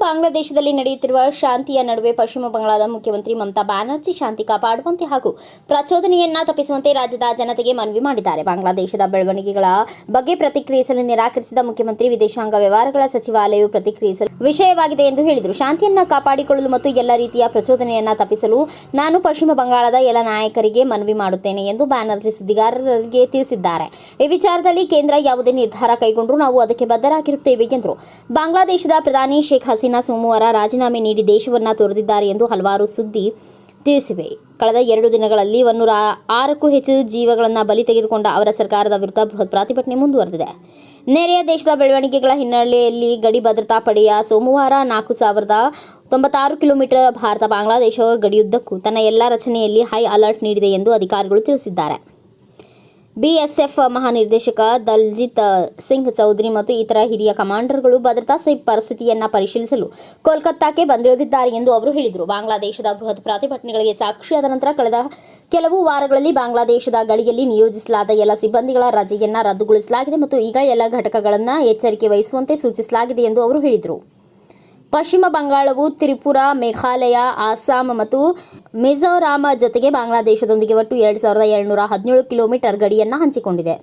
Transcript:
ಬಾಂಗ್ಲಾದೇಶದಲ್ಲಿ ನಡೆಯುತ್ತಿರುವ ಶಾಂತಿಯ ನಡುವೆ ಪಶ್ಚಿಮ ಬಂಗಾಳದ ಮುಖ್ಯಮಂತ್ರಿ ಮಮತಾ ಬ್ಯಾನರ್ಜಿ ಶಾಂತಿ ಕಾಪಾಡುವಂತೆ ಹಾಗೂ ಪ್ರಚೋದನೆಯನ್ನ ತಪ್ಪಿಸುವಂತೆ ರಾಜ್ಯದ ಜನತೆಗೆ ಮನವಿ ಮಾಡಿದ್ದಾರೆ. ಬಾಂಗ್ಲಾದೇಶದ ಬೆಳವಣಿಗೆಗಳ ಬಗ್ಗೆ ಪ್ರತಿಕ್ರಿಯಿಸಲು ನಿರಾಕರಿಸಿದ ಮುಖ್ಯಮಂತ್ರಿ ವಿದೇಶಾಂಗ ವ್ಯವಹಾರಗಳ ಸಚಿವಾಲಯವು ಪ್ರತಿಕ್ರಿಯಿಸಲು ವಿಷಯವಾಗಿದೆ ಎಂದು ಹೇಳಿದರು. ಶಾಂತಿಯನ್ನ ಕಾಪಾಡಿಕೊಳ್ಳಲು ಮತ್ತು ಎಲ್ಲ ರೀತಿಯ ಪ್ರಚೋದನೆಯನ್ನ ತಪ್ಪಿಸಲು ನಾನು ಪಶ್ಚಿಮ ಬಂಗಾಳದ ಎಲ್ಲ ನಾಯಕರಿಗೆ ಮನವಿ ಮಾಡುತ್ತೇನೆ ಎಂದು ಬ್ಯಾನರ್ಜಿ ಸುದ್ದಿಗಾರರಿಗೆ ತಿಳಿಸಿದ್ದಾರೆ. ಈ ವಿಚಾರದಲ್ಲಿ ಕೇಂದ್ರ ಯಾವುದೇ ನಿರ್ಧಾರ ಕೈಗೊಂಡರೂ ನಾವು ಅದಕ್ಕೆ ಬದ್ಧರಾಗಿರುತ್ತೇವೆ ಎಂದರು. ಬಾಂಗ್ಲಾದೇಶದ ಪ್ರಧಾನಿ ಶೇಖ್ ಹಸೀನಾ ಸೋಮವಾರ ರಾಜೀನಾಮೆ ನೀಡಿ ದೇಶವನ್ನ ತೊರೆದಿದ್ದಾರೆ ಎಂದು ಹಲವಾರು ಸುದ್ದಿ ತಿಳಿಸಿವೆ. ಕಳೆದ ಎರಡು ದಿನಗಳಲ್ಲಿ ಒನ್ನೂರ ಆರಕ್ಕೂ ಹೆಚ್ಚು ಜೀವಗಳನ್ನು ಬಲಿ ತೆಗೆದುಕೊಂಡ ಅವರ ಸರ್ಕಾರದ ವಿರುದ್ಧ ಬೃಹತ್ ಪ್ರತಿಭಟನೆ ಮುಂದುವರೆದಿದೆ. ನೆರೆಯ ದೇಶದ ಬೆಳವಣಿಗೆಗಳ ಹಿನ್ನೆಲೆಯಲ್ಲಿ ಗಡಿ ಭದ್ರತಾ ಪಡೆಯ ಸೋಮವಾರ ನಾಲ್ಕು ಸಾವಿರದ ತೊಂಬತ್ತಾರು ಕಿಲೋಮೀಟರ್ ಭಾರತ ಬಾಂಗ್ಲಾದೇಶ ಗಡಿಯುದ್ದಕ್ಕೂ ತನ್ನ ಎಲ್ಲ ರಚನೆಯಲ್ಲಿ ಹೈ ಅಲರ್ಟ್ ನೀಡಿದೆ ಎಂದು ಅಧಿಕಾರಿಗಳು ತಿಳಿಸಿದ್ದಾರೆ. ಬಿಎಸ್ಎಫ್ ಮಹಾನಿರ್ದೇಶಕ ದಲ್ಜಿತ್ ಸಿಂಗ್ ಚೌಧರಿ ಮತ್ತು ಇತರ ಹಿರಿಯ ಕಮಾಂಡರ್ಗಳು ಭದ್ರತಾ ಪರಿಸ್ಥಿತಿಯನ್ನ ಪರಿಶೀಲಿಸಲು ಕೋಲ್ಕತ್ತಾಕ್ಕೆ ಬಂದಿಳಿದಿದ್ದಾರೆ ಎಂದು ಅವರು ಹೇಳಿದರು. ಬಾಂಗ್ಲಾದೇಶದ ಬೃಹತ್ ಪ್ರತಿಭಟನೆಗಳಿಗೆ ಸಾಕ್ಷಿಯಾದ ನಂತರ ಕಳೆದ ಕೆಲವು ವಾರಗಳಲ್ಲಿ ಬಾಂಗ್ಲಾದೇಶದ ಗಡಿಯಲ್ಲಿ ನಿಯೋಜಿಸಲಾದ ಎಲ್ಲ ಸಿಬ್ಬಂದಿಗಳ ರಜೆಯನ್ನ ರದ್ದುಗೊಳಿಸಲಾಗಿದೆ ಮತ್ತು ಈಗ ಎಲ್ಲ ಘಟಕಗಳನ್ನು ಎಚ್ಚರಿಕೆ ವಹಿಸುವಂತೆ ಸೂಚಿಸಲಾಗಿದೆ ಎಂದು ಅವರು ಹೇಳಿದರು. ಪಶ್ಚಿಮ ಬಂಗಾಳವು ತ್ರಿಪುರಾ, ಮೇಘಾಲಯ ಅಸ್ಸಾಂ ಮತ್ತು ಮಿಜೋರಾಂ ಜೊತೆಗೆ ಬಾಂಗ್ಲಾದೇಶದೊಂದಿಗೆ ಒಟ್ಟು ಎರಡು ಸಾವಿರದ ಏಳುನೂರ ಹದಿನೇಳು ಕಿಲೋಮೀಟರ್ ಗಡಿಯನ್ನು ಹಂಚಿಕೊಂಡಿದೆ.